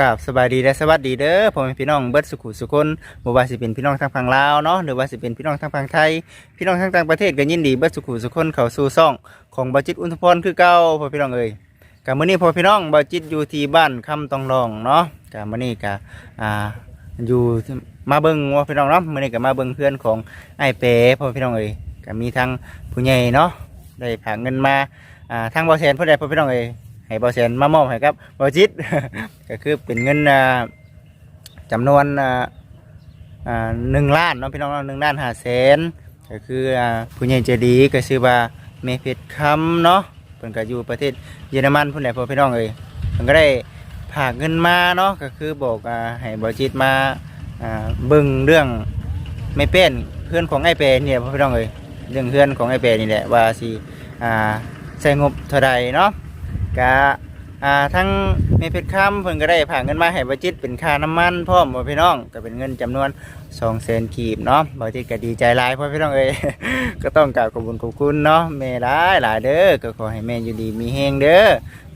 กับสบายดีและสวัสดีเด้อพ่อแม่พี่น้องเบิร์ดสุขุสุคนบ่ว่าสิเป็นพี่น้องทางฝั่งลาวเนาะหรือว่าสิเป็นพี่น้องทางฝั่งไทย พี่น้องทางต่างประเทศก็ยินดีเบิร์ดสุขุสุคนเข้าสู่ซ่องของบาจิตอุนทพรคือเก่าพ่อพี่น้องเอ้ยกับมื้อนี้พ่อพี่น้องบาจิตอยู่ที่บ้านคำตองรองเนาะกับมื้อนี้ก็อ่าอยู่มาเบิ่งว่าพี่น้องเนาะมื้อนี้ก็มาเบิ่งเพื่อนของไอ้เป๋พ่อพี่น้องเอ้ยก็มีทั้งผู้ใหญ่เนาะได้ฝากเงินมาอ่าทางบ่แสนเพิ่นได้พ่อพี่น้องเอ้ย ให้เบาเซนมามอบให้ครับบาจิต ก็คือเป็นเงินอ่าจำนวนอ่าอ่าหนึ่งล้านเนาะพี่น้องเนาะหนึ่งล้านห้าแสนก็คืออ่าผู้ใหญ่ใจดีก็ชื่อว่าเมเพชรคำเนาะเพิ่นก็อยู่ประเทศเยอรมันพุ่นแหละพ่อพี่น้องเอ้ยเพิ่นก็ได้ผากเงินมาเนาะก็คือบอกอ่าให้บาจิตมาอ่าเบิ่งเรื่องไม่เป็นเพื่อนของไอ้เปรเนี่ยพ่อพี่น้องเอ้ยเรื่องเพื่อนของไอ้เปรนี่แหละว่าสิอ่าใช้งบเท่าใดเนาะ กะอ่าทั้งเมเพชรค้ำเพิ่นก็ได้ผ่าเงินมาให้บจิตเป็นค่าน้ำมันพร้อมบ่พี่น้องก็เป็นเงินจำนวน2 0 0 0 0กีบเนาะบจิตก็ดีใจหลายพ่อพี่น้องเอ้ย ก็ต้องกราบขอบคุณขอบคุณเนาะแม่หลายหลายเด้อก็ขอให้แม่อยู่ดีมีแฮงเด้อ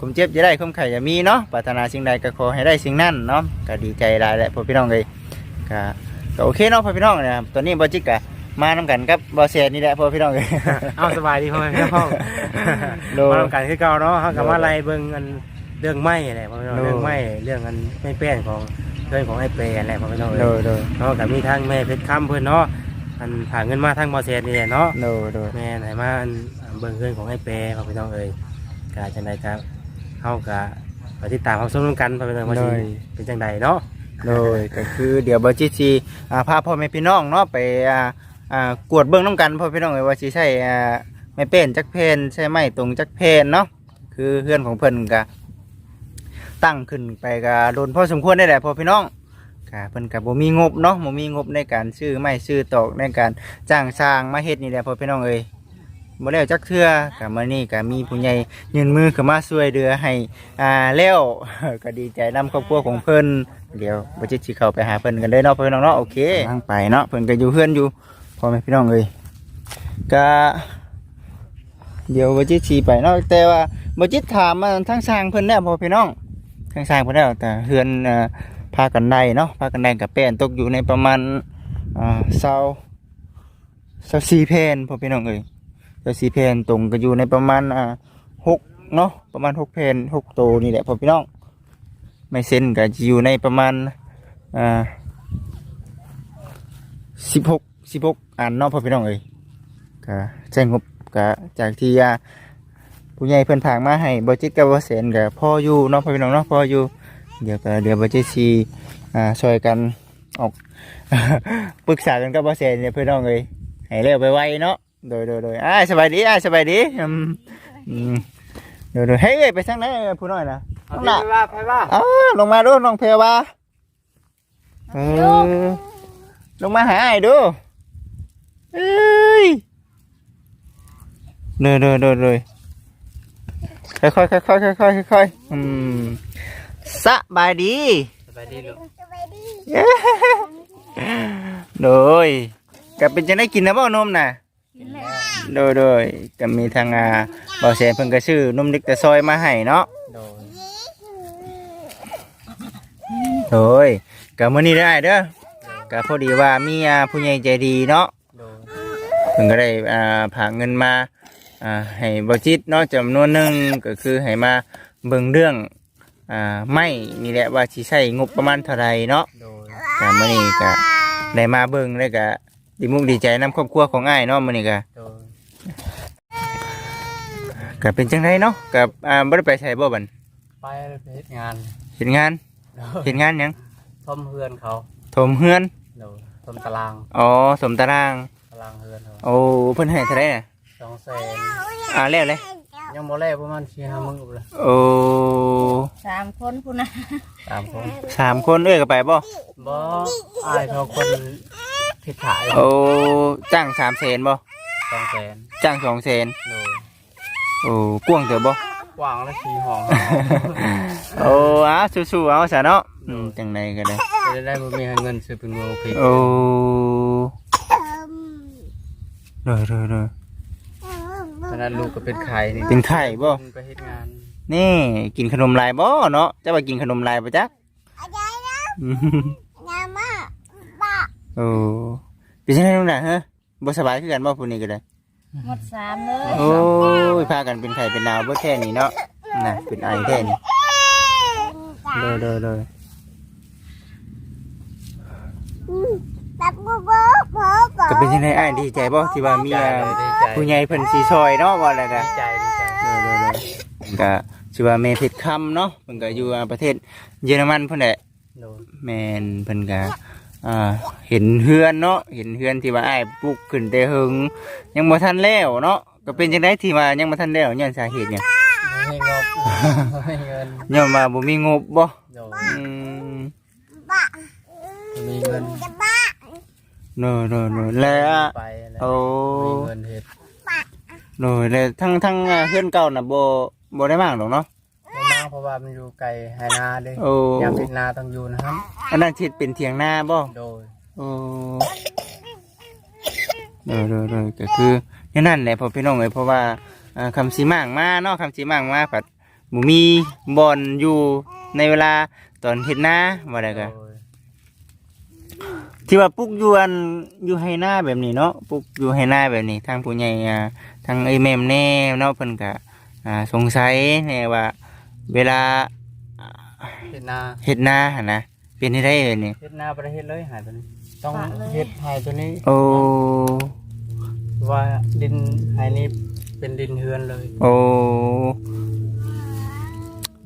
คุมเจ็บจะได้คุมไข่จะมีเนาะปรารถนาสิ่งใดก็ขอให้ได้สิ่งนั้นเนาะก็ดีใจหลายแหละพ่อพี่น้องเอ้ยก็ก็โอเคเนาะพ่อพี่น้องนะครับตอนนี้บจิตก็ มานํกันกับบ่แซนนี่แหละพ่อพี่น้องเอ้ยเอาสบายดีพ่อแม่พี่น้องโดย มาทำการคือเก่าเนาะเขากับว่าอะไรเบิ่งอันเรื่องไม้แหละพ่อพี่น้องโดยเรื่องไม้เรื่องอันไม่แป้นของเพื่อนของไอ้เปรแหละพ่อพี่น้องโดเอ้ยยโดยเนาะกับมีทั้งแม่เพชรค้ำเพื่อนเนาะอันผ่าเงินมาทั้งบอเซนนี่แหละเนาะโดยโดยแม่ไหนมาอันเบิ่งเพื่อนของไอ้เปรพ่อพี่น้องเอ้ยกาจังใดครับเฮากะไปติดตามความสนุกกันพ่อพี่น้องว่าสิเป็นจังใดเนาะโดยก็คือเดี๋ยวบจิซีอ่าพาพ่อแม่พี่น้องเนาะไปอ่า อ่ากวดเบื้องน้ำกันพ่อพี่น้องเอ้ยว่าสิใช่อ่าไม่เป็นจักเพนใช่ไหมตรงจักเพนเนาะคือเพื่อนของเพิ่นก็ตั้งขึ้นไปก็โดนพ่อสมควรได้แหละพ่อพี่น้องก็เพิ่นก็บ่มีงบเนาะบ่มีงบในการซื้อไม้ซื้อตอกในการจ้างสร้างมาเฮ็ดนี่แหละพ่อพี่น้องเอ้ยบ่แล้วจักเทื่อก็มื้อนี้ก็มีผู้ใหญ่ยืนมือเข้ามาช่วยเหลือให้อ่าแล้วก็ดีใจนำครอบครัวของเพิ่นเดี๋ยวบัจิตสิเข้าไปหาเพิ่นกันเลยเนาะพ่อพี่น้องเนาะโอเคทางไปเนาะเพิ่นก็อยู่เพื่อนอยู่ พ่อแม่พี่น้องเอ้ยก็เดี๋ยวบัจิตสิไปเนาะแต่ว่าบจิตถามมาทางสร้างเพิ่นแล้วพ่อพี่น้องทางสร้างเพิ่นแล้วแต่เฮือนพากันได้เนาะพากันได้กับแป้นตกอยู่ในประมาณอ่าเซาเซาสี่เพนพ่อพี่น้องเอ้ยเซาสี่เพนตรงก็อยู่ในประมาณหกเนาะประมาณหกเพนหกโตวนี่แหละพ่อพี่น้องไม่เส้นก็จะอยู่ในประมาณอ่าสิบหกสิบหก อันเนาะพ่อพี่น้องเอ้ยก็ใช้งบก็จากที่อ่าผู้ใหญ่เพิ่นผางมาให้บจิตกับบ่เซนก็พออยู่เนาะพ่อพี่น้องเนาะพออยู่เดี๋ยวก็เดี๋ยวบจิตสิอ่าช่วยกันออกปรึกษากันกับบ่เซนเนี่ยเพื่อนน้องเอ้ยให้เร็วไปไวๆเนาะโดยโดยโดยอ้ายสบายดีอ้ายสบายดีอืมอืมโดยโดยเฮ้ยเอ้ยไปทางไหนผู้น้อยนะเอาไปว่าไปว่าอ้าลงมาดูน้องเพรวาเออลงมาหาไอ้ดู เอ้ยเลยเลยเลยเลยค่อยค่อยค่อยค่อยค่อยค่อยค่อยอืมสบายดีสบายดีลูกสบายดีโดยกับเป็นจะได้กินนะบ่นมน่ะโดยโดยก็มีทางอาบอเซนเพิ่งกระชื่อนมเด็กแต่ซอยมาให้เนาะโดยกับมื้อนี้ได้เด้อก็พอดีว่ามีผู้ใหญ่ใจดีเนาะ เพิ่นก็ได้อ่าผากเงินมาอ่าให้บ่จิตเนาะจำนวนหนึงก็คือให้มาเบิ่งเรื่องอ่าไม่นี่แหละว่าสิใช้งบประมาณเท่าใดเนาะโดยก็มื้อนี้ก็ได้มาเบิ่งแล้วก็ดีมุกดีใจนํครอบครัวของอ้ายเนาะมื้อนี้ก็โดยก็เป็นจังไดเนาะกับอ่าบ่ได้ไปใช้บ่บัดไปไปเฮ็ดงานเฮ็ดงานโดยเฮ็ดงานหยังทมเฮือนเขา ถมเฮือนโดยทมตาราง อ๋อสมตาราง ตารางเฮือนเขาโอ้เพิ่นให้เท่าไดน่ะสองแสนอ่าแล้วเลยยังบ่แล้วประมาณสี่ห้ามื้อเลยโอ้สามคนพุ่นนะสามคนสามคนเอ้ยก็ไปบ่บ่อายเขาคนผิดขายโอ้จ้างสามแสนบ่สองแสนจ้างสองแสนโดยโอ้กว้างเถอะบ่กว้างและสี่ห้องโอ้อาสู้ๆเอาซะเนาะอืมจังไดก็ได้จะได้บ่มีเงินซื้อเป็นโมผิดโอ้ เลยเลยเลยฉะนั้นลูกก็เป็นไข่นี่เป็นไข่บ่ ไปเฮ็ดงานนี่กินขนมลายบ่เนาะจะว่ากินขนมลายบ่จ๊ะอืมโอ้เป็นจังไดน้องน่ะฮะบ่สบายคือกันบ่ผู้นี้ก็ได้หมดสามเลยโอ้ยพากันเป็นไข้เป็นหนาวเบ่แค่นี้เนาะน่ะเป็นไอแค่นี้เด้อๆ ๆก็เป็นจังไดอ้ายดีใจบ่ที่ว่ามีอ่าดีใจผู้ใหญ่เพิ่นสิซอยเนาะว่าแล้วก็ดีใจดีใจเด้อๆๆก็ชื่อว่าแม่เพชรคำเนาะเพิ่นก็อยู่อ่าประเทศเยอรมันพุ่นแหละโดยแม่นเพิ่นก็อ่าเห็นเฮือนเนาะเห็นเฮือนที่ว่าอ้ายปลูกขึ้นแต่หึงยังบ่ทันแล้วเนาะก็เป็นจังไดที่ว่ายังบ่ทันแล้วย้อนสาเหตุหยังไม่งบไม่เงินย้อนว่าบ่มีงบบ่โดยอืมมีเงิน โนโนโนแล้วอะไปแล้วโอ้ มีเงินเฮ็ดโนแล้วทั้งทั้งอ่าเฮือนเก่าน่ะบ่บ่ได้มากดอกเนาะ บ่มาเพราะว่ามันอยู่ไกลไหนาเด้โอ้ ยามเป็นนาต้องอยู่นะครับ อันนั้นทิศเป็นเถียงนาบ่โดยโอ้เออเออเออก็คืออย่างนั้นแหละพอพี่น้องเอ้ยเพราะว่าอ่าคำสีมางมาเนาะคำสีมางมาผัดหมูมีบอลอยู่ในเวลาตอนเห็ดหน้าว่าได้ก็โดย ที่ว่าปลุกอยวนอยู่ให้หน้าแบบนี้เนาะปลุกอยู่ให้หน้าแบบนี้ทางผู้ใหญ่อ่าทางไอ้แม่มแน่เนาะเพิ่นก็อ่าสงสัยแน่ว่า เวลาเฮ็ดนาเห็ดหน้าหั่นนะเป็นที่ได้เลยนี่เฮ็ดนาบ่ได้เฮ็ดเลยหายตัวนี้ ต้องเฮ็ดหายตัวนี้โอ้ว่าดินหายนี้เป็นดินเฮือนเลยโอ้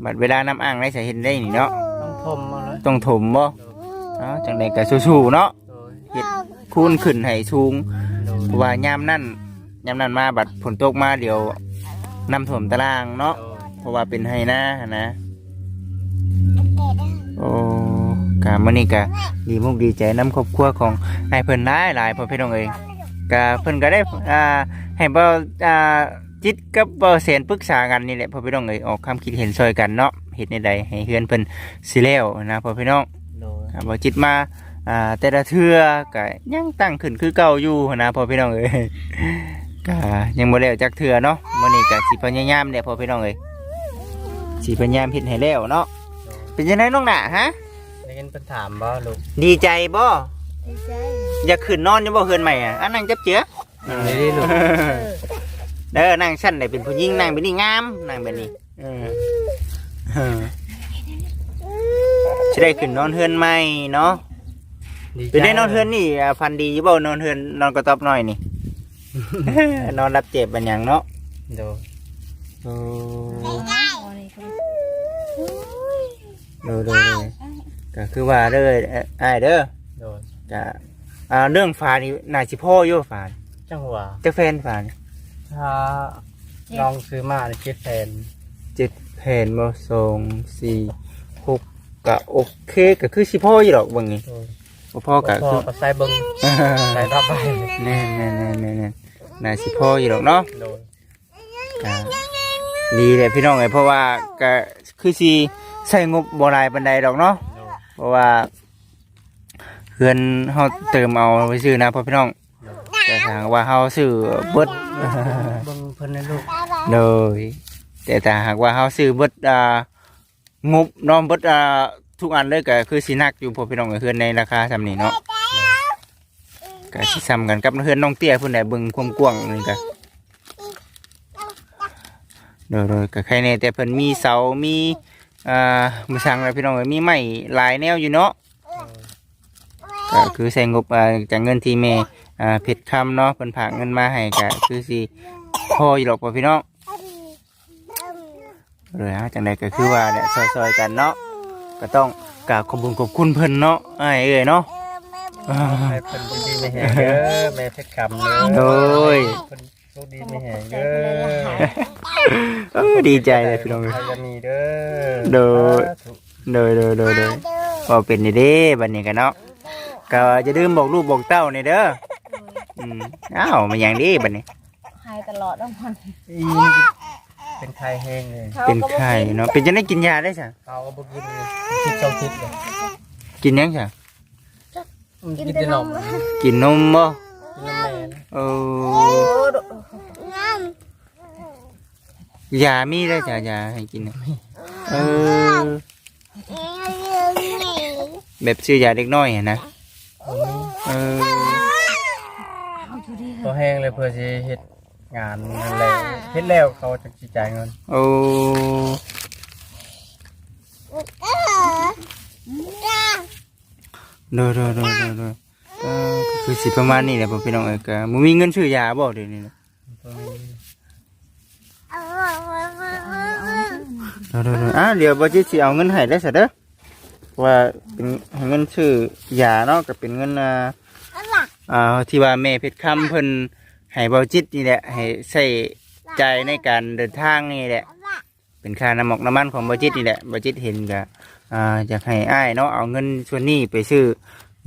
บัดเวลาน้ำอ่างได้ใส่เห็นได้นี่เนาะต้องทมมาเลยต้องถมบ่ เนาะจังใดก็สู้ๆเนาะโดยเฮ็ดคูนขึ้นให้สูงโดยเพราะว่ายามนั่นยามนั้นมาบัดฝนตกมาเดี๋ยวน้ำท่วมตารางเนาะโดยเพราะว่าเป็นไฮนาหั้นนะ โอ้กะมื้อนี้กะดีมุกดีใจนํครอบครัวของไอ้ายเพิ่นหลายหลายพ่อพี่น้องเอ้ยกะเพิ่นก็ได้อ่าให้เบ่อ่าจิตกับเบ่แสนปรึกษากันนี่แหละพ่อพี่น้องเอ้ยออกความคิดเห็นช่วยกันเนาะเฮ็ดในใดให้เฮือนเพิ่นสิแล้วนะพ่อพี่น้องโดย อ่าบ่จิตมาอ่าแต่ละเทื่อก็ยังตั้งขึ้นคือเก่าอยู่หั้นนะพ่อพี่น้องเอ้ยก็ยังบ่แล้วจักเทื่อเนาะมื้อนี้ก็สิพยายามแหละพ่อพี่น้องเอ้ยสิพยายามเฮ็ดให้แล้วเนาะโดยเป็นจังไดน้องหน้าฮะ ได้ยินเพิ่นถามบ่ลูกดีใจบ่ดีใจอยากขึ้นนอนอยู่บ่เฮือนใหม่อะอันนั่งจับเจือนี่ดิลูกเด้อนั่งชั้นได้เป็นผู้หญิงนั่งแบบนี้งามนั่งแบบนี้เออเออ สิได้ขึ้นนอนเฮือนใหม่เนาะดีใจเป็นได้นอนเฮือนนี่อ่าพันดีอยู่บ่นอนเฮือนนอนกระต๊อบน้อยนี่ นอนรับเจ็บบันหยังเนาะโดยโอ้วันนี้คือดูดูดูก็คือว่าเด้อเอ่ออ้ายเด้อโดยก็อ่าเรื่องฝานี่น่าสิพ่ออยู่ฝาจังหวะจะแฟนฝานี่ถ้าลองซื้อมาเจ็ดแผ่นเจ็ดแผ่นบ่สองสี่หก ก็โอเคก็คือสิพ่ออยู่ดอกเบิ่งนี่โดยบ่พ่อก็พอคือ ก็ใส่เบิ่งใส่รับไปแน่แน่แน่แน่แน่น่าสิพ่ออยู่ดอกเนาะโดยก็ดีเลยพี่น้องเอ้ยเพราะว่าก็คือสิใส่งบบ่หลายปานใดดอกเนาะ โดยเพราะว่าเพื่อนเฮาเติมเอาไปซื้อนะพ่อพี่น้องแต่ถ้าหากว่าเฮาซื้อเบิด เบิ่งเพิ่นให้ลูกเลยแต่ถ้าหากว่าเฮาซื้อเบิดอ่า งบน้องเบิดอ่าทุกอันเลยก็คือสินักอยู่พ่อพี่น้องเอ้ยเฮือนในราคาซำนี้เนาะก็สิซ้ำกันกับเฮือนน้องเตี้ยเพิ่นได้เบิ่งความกว้างนี่ก็เด้อๆก็ใครแน่แต่เพิ่นมีเสามีอ่ามือสังแล้วพี่น้องมีไม้หลายแนวอยู่เนาะก็คือใส่งบอ่าจากเงินที่แม่อ่าเพชรคำเนาะเพิ่นฝากเงินมาให้ก็คือสิพออยู่หรอกพ่อพี่น้อง เลยฮะจังใดก็คือว่าเนี่ยซอยๆกันเนาะก็ต้องกราบขอบคุญขอบคุณเพิ่นเนาะอ้ายเอ้ยเนาะอ่าให้เพิ่นดีไม่แหงเด้อแม่เพชรคำเด้อโอ้ยเพิ่นโชคดีไม่แหงเด้อเออดีใจเลยพี่น้องเอ้ยใครจะมีเด้อโดยโดยโดยโดยโดยก็เป็นนี่เด้บัดนี้กันเนาะก็จะลืมบอกลูกบอกเต้านี่เด้ออืมอ้าวมันหยังดีบัดนี้หายตลอดทั้งวันอี เป็นไข้แห้งเลยเป็นไข้เนาะเป็นจังได้กินยาได้จ้ะเขาก็บ่กินเลยคิดสองคิดเลยกินยังจ้ะมันกินแต่นมกินนมบ่กินนมแม่นะเอโอ้อยามีได้จ้ะยาให้กินน่ะเออแบบซื้อยาเด็กน้อยอะนะบ่มีเออเอาอยู่ดีตัวแห้งเลยเพื่อสิเฮ็ด งานนั่นแหละเฮ็ดแล้วเขาจะสิจ่ายเงินโอ้โดยโดยโดยโดยโดยเออก็คือสิประมาณนี้แหละพ่อพี่น้องเอ้ยก็บ่มีเงินซื้อยาบ่เดี๋ยวนี้นะบ่มีเดี๋ยวเดี๋ยวเดี๋ยวอะเดี๋ยวบ่จิตสิเอาเงินให้ได้ซะเด้อว่าเป็นให้เงินซื้อยาเนาะก็เป็นเงินอ่าอ่าที่ว่าแม่เพชรคำเพิ่น ให้บ่จิตนี่แหละ ให้ใช้จ่ายในการเดินทางนี่แหละ เป็นค่าน้ำหมอกน้ำมันของบ่จิตนี่แหละบ่จิตเห็นก็อ่าอยากให้อ้ายเนาะเอาเงินส่วนนี้ไปซื้อ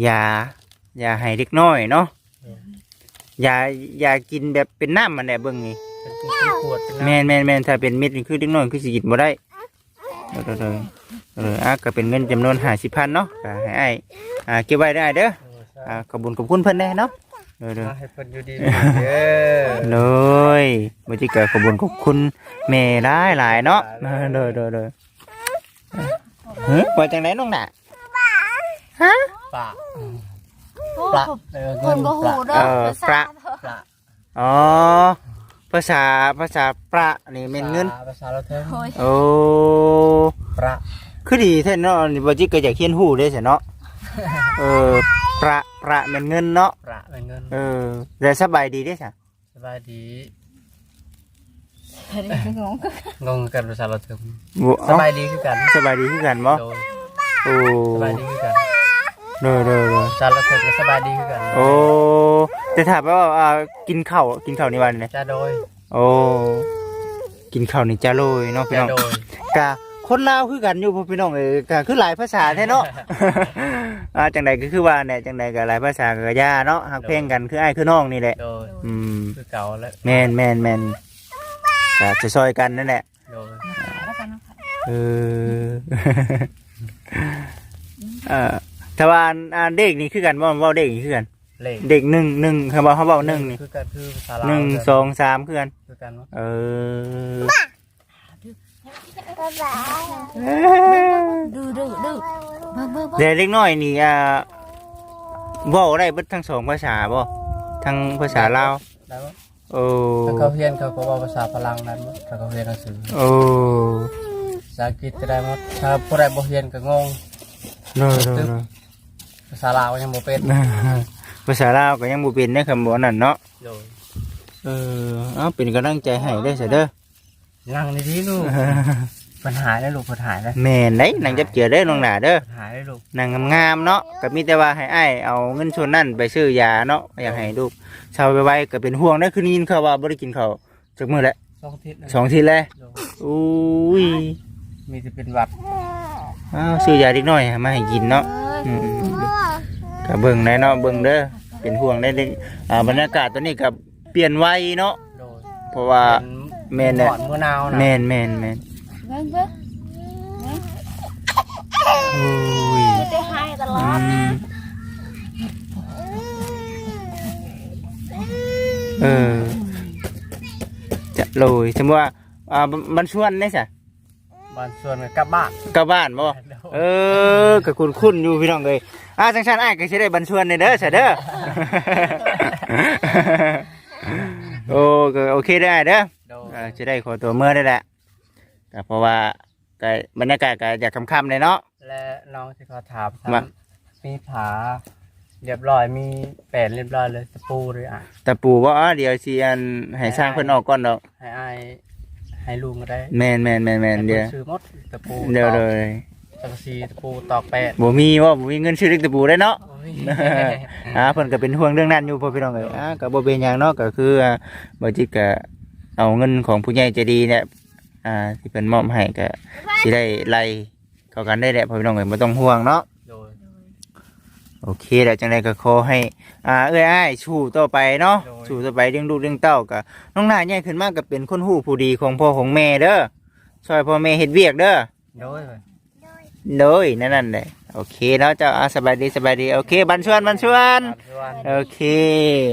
ยายาให้เด็กน้อยเนาะยายากินแบบเป็นน้ำมันแหละเบิ่งนี่เป็นเป็นขวดเป็นแมนแมนแมนถ้าเป็นเม็ดนี่คือเด็กน้อยคือสิกินบ่ได้เออเออเออเอออะก็เป็นเงินจำนวนห้าสิบพันเนาะก็ให้อ้ายอ่าเก็บไว้ได้เด้อน้ำอ่าขอบคุญขอบคุณเพิ่นแน่เนาะ เออเด้อให้เพิ่นอยู่ดีเด้อเลยบ่จิก็ขอบคุญขอบคุณแม่หลายหลายเนาะเออเด้อเด้อเด้อเฮ้ยว่าจังไดน้องน่ะปะโอ้ปะผมเออคเงินนก็ปหูลาเด้อเออภาษาประเด้อปลาอ๋อภาษาภาษาประนี่แม่นเงินภาษาเราเทิงโอ้ยโอ้ปลาคือดีแท้เนาะนี่บ่จิก็อยากเขียนฮู้เด้ซะเนาะเออ ประประแม่นเงินเนาะปลาเป็นเงินเออแต่สบายดีเด้จ้ะสบายดีเดี๋ยวงงงงกันภาษาเราเทิงบ่สบายดีคือกันสบายดีคือกันบ่โดยโอ้สบายดีคือกันเด้อเด้อเด้อภาษาเราเทิงก็สบายดีคือกันโอ้แต่ถามว่าอ่ากินข้าวกินข้าวในวันนี้จะโดยโอ้กินข้าวนี่จ้าโลยเนาะพี่จะน้องโดย กะ คนลาวคือกันอยู่พ่อพี่น้องเอ้ยกะคือหลายภาษาแท้เนาะ อ่าจังใดก็คือว่าเนี่ยจังใดก็หลายภาษาก็ย่าเนาะฮักเพลงกันคืออ้ายคือน้องนี่แหละ โดยอืมคือเก่าแล้วแม่นแม่นแม่นก็จะซอยกันนั่นแหละ โดยแล้วกันนะคะเออ เออแต่ว่าอ่าเด็กนี่คือกันว่าว่าเด็กนี่คือกัน เลขเด็กหนึ่งหนึ่งเขาบอกเขาบอกหนึ่งนี่คือกันคือภาษาลาวหนึ่งสองสามคือกันคือกันเนาะเออ ดื้อดื้อดื้อเบิ่งเบิ่งเบิ่งเด็กเล็กน้อยนี่อ่าเว่าได้เบิดทั้งสองภาษาบ่ทั้งภาษาลาวได้บ่โอ้ถ้าเขาเรียนเขาก็ว่าภาษาพลังนั้นหมดถ้าเขาเรียนหนังสือโอ้ภาษาอังกฤษก็ได้หมดถ้าผู้ใดบ่เรียนก็งงโดยโดยโดยภาษาลาวก็ยังบ่เป็นภาษาลาวก็ยังบ่เป็นในคำบอกนั่นเนาะโดยเออเอาเป็นกำลังใจให้ได้อเสียเด้อ นั่งดีๆลูก ปัญหาได้ลูกปัญหาได้แม่นได้นางจับเจือเด้อน้องหน้าเด้อปัญหาได้ลูกนางงามๆเนาะก็มีแต่ว่าให้อ้ายเอาเงินส่วนนั้นไปซื้อยาเนาะอยากให้ลูกเชาวไปไว้ก็เป็นห่วงได้อคือนี่ยินเขาวว่าบ่ได้กินข้าวจักมื้อแล้วสองทิศนะสองทีแล้วโดยอุ้ยมีแต่เป็นหวัดอ้าวซื้อยาเด็กน้อยมาให้กินเนาะเอ้ยอืม ก็เบิ่งได้เนาะเบิ่งเด้อเป็นห่วงได้เด้ออ่าบรรยากาศตอนนี้ก็เปลี่ยนไวเนาะโดยเพราะว่าแม่นหเนี่ยอนเมื่อหนาวนะ แม่นแม่นแม่นเบิ่งเบิ่งโอ้ยไม่ได้ให้ตลออืดมเออ จะโรยสมมติว่าอ่าบันชวนได้สะบ้านชวนกันกลับบ้านกลับบ้านบ่เออก็คุ้นคุ้นๆอยู่พี่น้องเลยอ่าจังซั่นอ้ายก็สิได้บันชวนในเด้อซะเด้อ โอ้ก็โอเคได้เด้อ โดยเออจะได้ขอตัวเมื่อได้แหละ ก็เพราะว่าก็บรรยากาศก็อยากค่ำๆเลยเนาะ และน้องที่เขาถามว่ามีผาเรียบร้อยมีแปดเรียบร้อยเลยตะปูเลยอะ แต่ปู่ว่าอ๋อเดี๋ยวสิอันให้สร้างเพิ่นออกก่อนดอกให้อายให้ลุงก็ได้แม่นแม่นแม่นแม่นเดี๋ยวให้พิ่ซื้อหมดตะปูเดี๋ยวเลยตะปูซีตะปูตอกแปดบ่มีว่าบ่มีเงินซื้อเล็กตะปูได้เนาะ โอ้ย อ่าเพิ่นก็เป็นห่วงเรื่องนั้นอยู่พ่อพี่น้องเอ้ยอ่าก็บ่เป็นหยังเนาะก็คืออ่าบ่จิตก็เอาเงินของผู้ใหญ่ใจดีเนี่ย อ่าที่เพิ่นมอบให้ก็สิได้ไล่เข้ากันได้แหละพ่อพี่น้องเอ้ยบ่ต้องห่วงเนาะโดยโอเคแล้วจังไดก็ขอให้อ่าเอ้ยอ้ายสู้ต่อไปเนาะสู้ต่อไปเลี้ยงลูกเลี้ยงเต้าก็น้องหน้าใหญ่ขึ้นมาก็เป็นคนฮู้ผู้ดีของพ่อของแม่เด้อช่วยพ่อแม่เฮ็ดเวียกเด้อโดยโดยนั่นนั่นแหละโอเคเนาะเจ้าอ่าสบายดีสบายดีโอเคบันชวนบันชวนตามชวนโอเค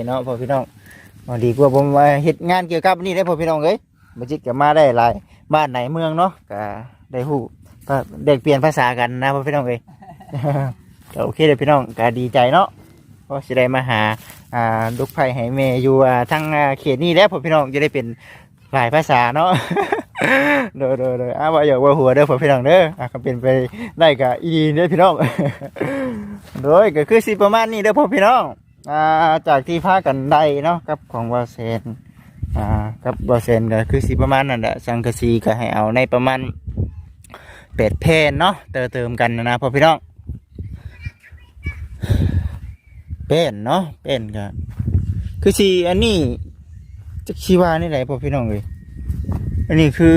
เนาะพ่อพี่น้องอ๋อดีกว่าผมมาเฮ็ดงานเกี่ยวกับนี่ได้พ่อพี่น้องเอ้ยบ่จิตก็มาได้หลาย บ้านไหนเมืองเนาะก็ได้ฮู้ก็ได้เปลี่ยนภาษากันนะพ่อพี่น้องเอ้ย ก็โอเคเลยพี่น้องก็ดีใจเนาะก็สิได้มาหาอ่าลูกไผ่ให้แม่อยู่อ่าทั้งอ่าเขตนี้แล้วพ่อพี่น้องจะได้เป็นหลายภาษาเนาะ โดยโดยโดยอ้าวว่าอย่าว่าหัวเด้อพ่อพี่น้องเด้ออะก็เป็นไปได้ก็อีดีเด้อพี่น้อง โดยก็คือสิประมาณนี้เด้อพ่อพี่น้องอ่าจากที่พากันได้เนาะกับของวาเซน อ่ากับบาเซนก็คือสิประมาณนั่นแหละสังกะสีก็ให้เอาในประมาณเป็ดแผ่นเนาะเติมเติมกันนะนะพ่อพี่น้องเป็นเนาะเป็นก็คือสีอันนี้จะชีวานี่ไหนพ่อพี่น้องเลยอันนี้คือ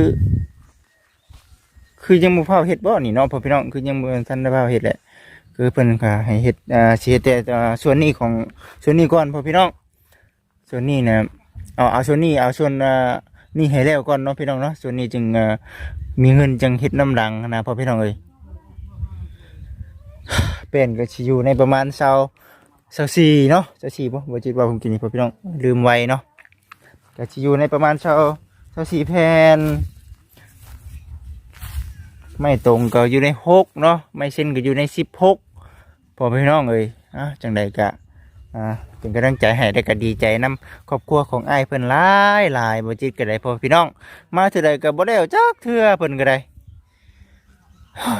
คือยังบ่พาเฮ็ดบ่นี่เนาะพ่อพี่น้องคือยังบ่ทันได้พาเฮ็ดแหละคือเพิ่นก็ให้เฮ็ดอ่าสิเฮ็ดแต่ส่วนนี้ของส่วนนี้ก่อนพ่อพี่น้อง ส่วนนี้นะ เอาเอาส่วนนี้เอาส่วนนี่ให้แล้วก่อนเนาะพี่น้องเนาะส่วนนี้จึงมีเงินจึงเฮ็ดน้ำหลังนะพ่อพี่น้องเอ้ยเป็นก็สิอยู่ในประมาณเซาเซาสี่เนาะเซาสี่บ่บ่จิตว่าผมกินนี่พ่อพี่น้องลืมไว้เนาะก็สิอยู่ในประมาณเซาเซาสี่แผ่นไม่ตรงก็อยู่ในหกเนาะไม่เส้นก็อยู่ในสิบหกพอพี่น้องเอ้ยอะจังใดกะ อ่าเป็นกำลังใจให้ได้ก็ดีใจนํครอบครัวของอ้ายเพิ่นหลายหลายบ่จิตก็ได้พอพี่น้อง มาเทื่อใดก็บ่ได้เอาจักเทื่อเพิ่นก็ได้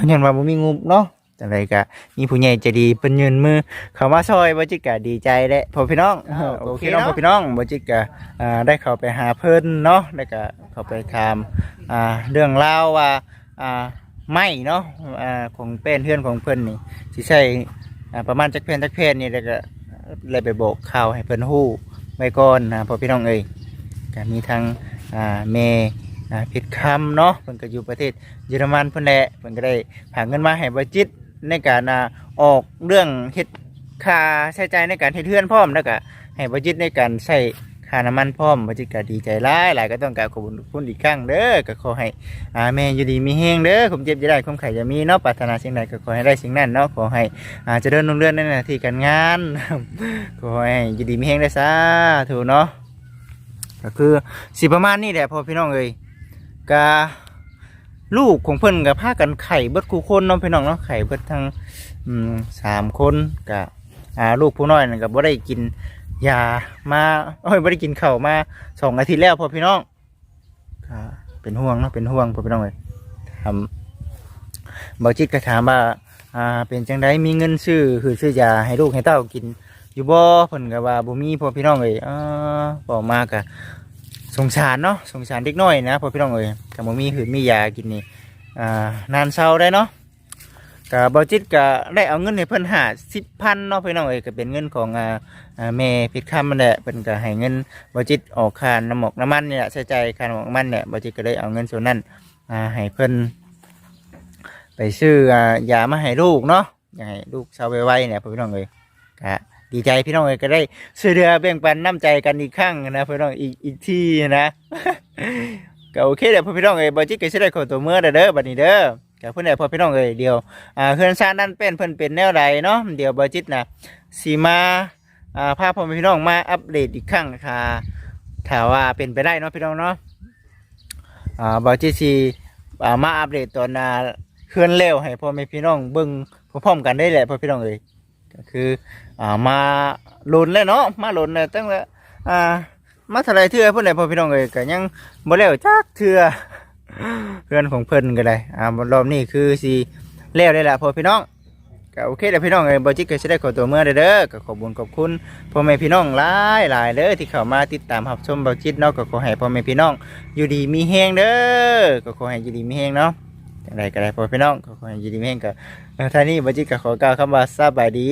ย้อนว่าบ่มีงบเนาะจังไรกะมีผู้ใหญ่ใจะดีเป็นยืนมือ เข้ามาซอยบ่จิกกะดีใจแหละพ่อพี่น้องโอเคเนาะพ่อพี่น้องบ่จิกกะอ่าได้เข้าไปหาเพิ่นเนาะแล้วก็เข้าไปถามอ่าเรื่องราวว่าอ่าไม้เนาะอ่าของเป็นเพื่อนของเพิ่นนี่สิใช้อ่าประมาณจักแผ่นจักแผ่นนี่แล้วก็ เลยไปบอกข่าวให้เพิ่นฮู้ไว้ก่อนนะพอพี่น้องเอ้ยก็มีทางอ่าเมอ่ผิดคำเนาะเพิ่นก็อยู่ประเทศเยอรมันเพิ่นแหละเพิ่นก็ได้ผ่ากเงินมาให้บ่จิตในการอ่าออกเรื่องเฮ็ดค่าใช้จ่ายในการเฮ็ดเทือนพร้อมแล้วก็ให้บัจิตในการใช้ ค่าน้ำมันพร้อมบัจิตก็ดีใจหลายหลายก็ต้องการขอบคุณคุณอีกครั้งเด้อก็ขอให้อ่าแม่อยู่ดีมีแฮงเด้อผมเจ็บจะได้ผมไข่จะมีเนาะปรารถนาสิ่งใดก็ขอให้ได้สิ่งนั้นเนาะขอให้อ่าจะเดินรุ่งเรื่องในหน้าที่การงานขอให้อยู่ดีมีแฮงได้ซะถูกเนาะก็คือสิประมาณนี้แหละพอพี่น้องเอ้ยก็ลูกของเพิ่นกับพากันไข่เบิดคู่คนเนาะพี่น้องเนาะไข่เบิดทั้งสามคนกับลูกผู้น้อยนั่นก็บ่ได้กิน ยามาโอ้ยบ่ได้กินเข้าวมาสองอาทิตย์แล้วพอพี่น้องก็เป็นห่วงเนาะเป็นห่วงพอพี่น้องเลยทำบ่จิตก็ถามว่าอ่าเป็นจังไดมีเงินซื้อคือซื้อยาให้ลูกให้เต้ากิน อยู่บ่เพิ่นก็ว่าบ่มีพอพี่น้องเอ้ยอ่าบอกมาก็สงสารเนาะสงสารเด็กน้อยนะพอพี่น้องเอ้ยกับมีหืดมียากินนี่อ่านานเศร้าได้เนาะ กับบอจิตก็ได้เอาเงินให้เพิ่นหาสิบพันเนาะพี่น้องเอ้ยก็เป็นเงินของอ่าอ่าแม่พิดคำมันแหละเพิ่นก็ให้เงินบอจิตออกค่าน้ำหมกน้ำมันนี่แหละใช้ใจายค่าน้ำหมกน้ำมันเนี่ยบอจิตก็ได้เอาเงินส่วนนั้นอ่าให้เพิ่นไปซื้ออ่ายามาให้ลูกเนาะอยากให้ลูกเศร้าไวๆเนี่ยพี่น้องเอ้ยก็ดีใจพี่น้องเอ้ยก็ได้ช่วยเหลือแบ่งปันน้ำใจกันอีกครั้งนะพี่น้องอีกอีกที่นะ ก็โอเคเดี๋ยวพี่น้องเอ้ยบอจิกก็สิได้ขอตัวเมื่อเด้อเด้อบัดนี้เด้อ ก็เพิ่อนได้พ่อพี่น้องเอ้ยเดียวอ่าเฮือนซ่านนั่นเป็นเพิ่อนเป็นแนวใดเนาะเดี๋ยวบอจิตนะสิมาอ่าพาพ่อพี่น้องมาอัปเดตอีกครั้งค่ะถ้าว่าเป็นไปได้เนาะพี่น้องเนาะอ่าบอจิตสิอ่ามาอัปเดตตอนน่ะเฮือนเร็วให้พ่อแม่พี่น้องเบิ่งพร้อมๆกันได้แหละพ่อพี่น้องเอ้ยก็คืออ่ามาหลุนเลยเนาะมาหลุนเลยตั้งแต่อ่ามาเท่าไรเทื่อเพื่อนไหนพอพี่น้องเอ้ยก็ยังบ่แล้วจักเทื่อ เพื่อนของเพิ่นก็ได้อ่ารอบนี้คือสิแล้วได้ละพอพี่น้องก็โอเคเดี๋ยวพี่น้องเอ้ยบ่จิกก็สิได้ขอตัวเมื่อเด้อเด้อก็ขอบุญขอบคุณพ่อแม่พี่น้องหลายหลายเด้อที่เข้ามาติดตามรับชมบ่จิตเนาะก็ขอให้พ่อแม่พี่น้อง อยู่ดีมีแฮงเด้อก็ขอให้อยู่ดีมีแฮงเนาะจังไดก็ได้พ่อพี่น้องก็ขอให้อยู่ดีมีแฮงก็แล้วท่านี้บ่จิกก็ขอกล่าวคำว่าสบายดี